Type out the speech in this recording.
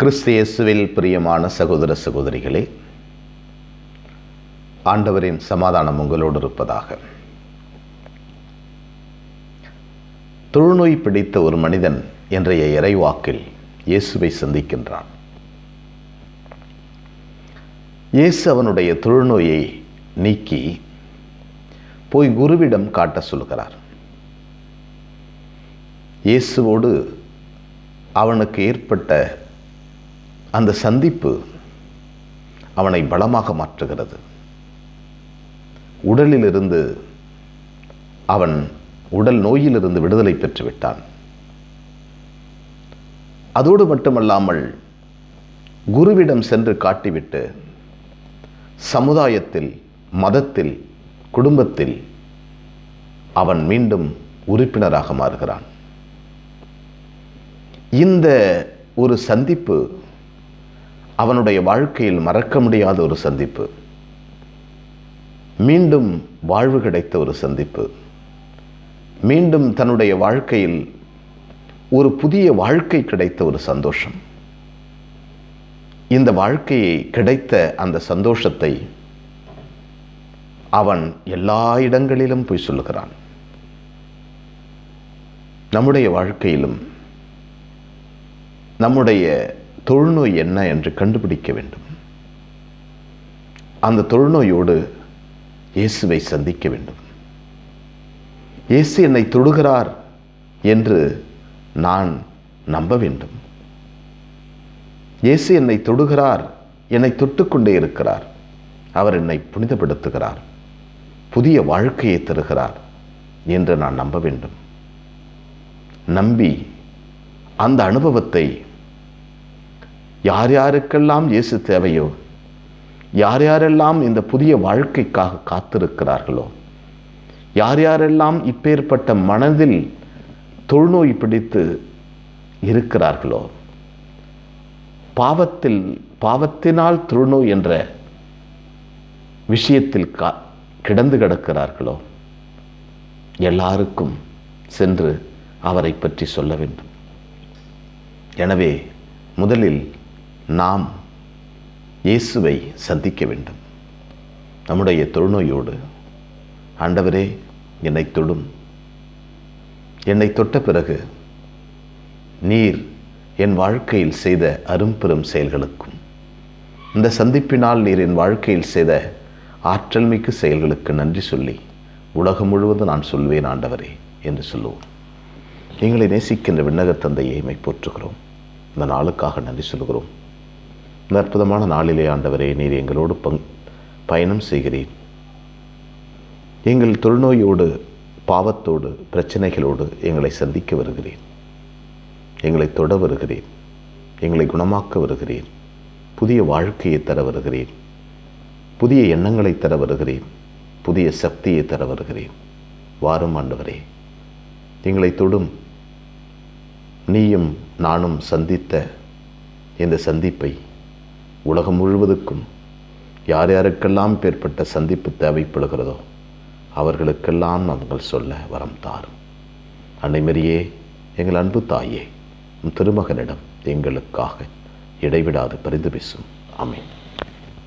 கிறிஸ்தியேசுவில் பிரியமான சகோதர சகோதரிகளே ஆண்டவரின் சமாதானம் உங்களோடு இருப்பதாக. தொழுநோய் பிடித்த ஒரு மனிதன் இன்றைய இறைவாக்கில் இயேசுவை சந்திக்கின்றான். இயேசு அவனுடைய தொழுநோயை நீக்கி போய் குருவிடம் காட்ட சொல்கிறார். இயேசுவோடு அவனுக்கு ஏற்பட்ட அந்த சந்திப்பு அவனை பலமாக மாற்றுகிறது. உடலிலிருந்து அவன் உடல் நோயிலிருந்து விடுதலை பெற்றுவிட்டான். அதோடு மட்டுமல்லாமல் குருவிடம் சென்று காட்டிவிட்டு சமுதாயத்தில் மதத்தில் குடும்பத்தில் அவன் மீண்டும் உறுப்பினராக மாறுகிறான். இந்த ஒரு சந்திப்பு அவனுடைய வாழ்க்கையில் மறக்க முடியாத ஒரு சந்திப்பு. மீண்டும் வாழ்வு கிடைத்த ஒரு சந்திப்பு. மீண்டும் தன்னுடைய வாழ்க்கையில் ஒரு புதிய வாழ்க்கை கிடைத்த ஒரு சந்தோஷம். இந்த வாழ்க்கையை கிடைத்த அந்த சந்தோஷத்தை அவன் எல்லா இடங்களிலும் போய் சொல்லுகிறான். நம்முடைய வாழ்க்கையிலும் நம்முடைய தொழுநோய் என்ன என்று கண்டுபிடிக்க வேண்டும். அந்த தொழுநோயோடு இயேசுவை சந்திக்க வேண்டும். இயேசு என்னை தொடுகிறார் என்று நான் நம்ப வேண்டும். இயேசு என்னை தொடுகிறார் என்னை தொட்டுக்கொண்டே இருக்கிறார். அவர் என்னை புனிதப்படுத்துகிறார் புதிய வாழ்க்கையை தருகிறார் என்று நான் நம்ப வேண்டும். நம்பி அந்த அனுபவத்தை யார் யாருக்கெல்லாம் இயேசு தேவையோ யார் யாரெல்லாம் இந்த புதிய வாழ்க்கைக்காக காத்திருக்கிறார்களோ யார் யாரெல்லாம் இப்பேற்பட்ட மனதில் தொழுநோய் பிடித்து இருக்கிறார்களோ பாவத்தில் பாவத்தினால் தொழுநோய் என்ற விஷயத்தில் கா கிடந்து கிடக்கிறார்களோ எல்லாருக்கும் சென்று அவரை பற்றி சொல்ல வேண்டும். எனவே முதலில் நாம் இயேசுவை சந்திக்க வேண்டும். நம்முடைய தொழுநோயோடு ஆண்டவரே என்னை தொடும் என்னை தொட்ட பிறகு நீர் என் வாழ்க்கையில் செய்த அரும்பெரும் செயல்களுக்கும் இந்த சந்திப்பினால் நீர் என் வாழ்க்கையில் செய்த ஆற்றல் மிக்க செயல்களுக்கு நன்றி சொல்லி உலகம் முழுவதும் நான் சொல்வேன் ஆண்டவரே என்று சொல்லுவோம். எங்களை நேசிக்கின்ற விண்ணகத் தந்தையை மை போற்றுகிறோம் இந்த நாளுக்காக நன்றி சொல்கிறோம் இந்த அற்புதமான நாளிலே ஆண்டவரே நீர் எங்களோடு பங் பயணம் செய்கிறேன் எங்கள் தொழுநோயோடு பாவத்தோடு பிரச்சனைகளோடு எங்களை சந்திக்க வருகிறேன் எங்களை தொட வருகிறேன் எங்களை குணமாக்க வருகிறேன் புதிய வாழ்க்கையை தர வருகிறேன் புதிய எண்ணங்களை தர வருகிறேன் புதிய சக்தியை தர வருகிறேன் வாரும் ஆண்டவரே எங்களை தொடும். நீயும் நானும் சந்தித்த இந்த சந்திப்பை உலகம் முழுவதுக்கும் யார் யாருக்கெல்லாம் பேர்பட்ட சந்திப்பு தேவைப்படுகிறதோ அவர்களுக்கெல்லாம் நாங்கள் சொல்ல வரம் தாரும். அன்னைமரியே எங்கள் அன்பு தாயே திருமகனிடம் எங்களுக்காக இடைவிடாது பரிந்து பேசும். அமேன்